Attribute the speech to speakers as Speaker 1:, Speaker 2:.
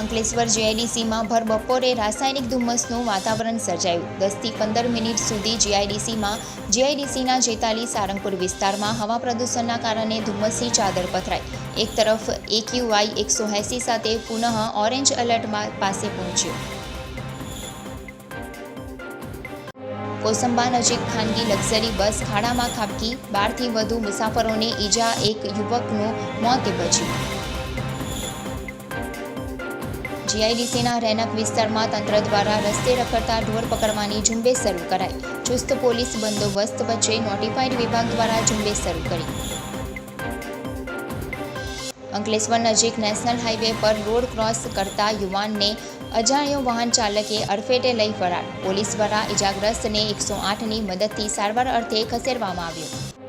Speaker 1: અંકલેશ્વર જીઆઈડીસીમાં ભર બપોરે રાસાયણિક ધુમ્મસનું વાતાવરણ સર્જાયું. દસથી પંદર મિનિટ સુધી જીઆઈડીસીમાં જીઆઈડીસીના જેતાલી સારંગપુર વિસ્તારમાં હવા પ્રદૂષણના કારણે ધુમ્મસની ચાદર પથરાઈ. એક તરફ એક્યુઆઈ એકસો એંસી સાથે પુનઃ ઓરેન્જ એલર્ટમાં પાસે પહોંચ્યું. કોસંબા નજીક ખાનગી લક્ઝરી બસ ખાડામાં ખાબકી, બારથી વધુ મુસાફરોને ઈજા, એક યુવકનું મોત નીપજ્યું. જીઆઈડીસીના રહેણાંક વિસ્તારમાં તંત્ર દ્વારા રસ્તે રખડતા ઢોર પકડવાની ઝુંબેશ શરૂ કરાઈ. ચુસ્ત પોલીસ બંદોબસ્ત વચ્ચે નોટિફાઈડ વિભાગ દ્વારા ઝુંબેશ શરૂ કરી. અંકલેશ્વર નજીક નેશનલ હાઈવે પર રોડ ક્રોસ કરતા યુવાનને અજાણ્યો વાહન ચાલકે અડફેટે લઈ ફરાર. પોલીસ દ્વારા ઇજાગ્રસ્તને એકસો આઠની મદદથી સારવાર અર્થે ખસેડવામાં આવ્યો.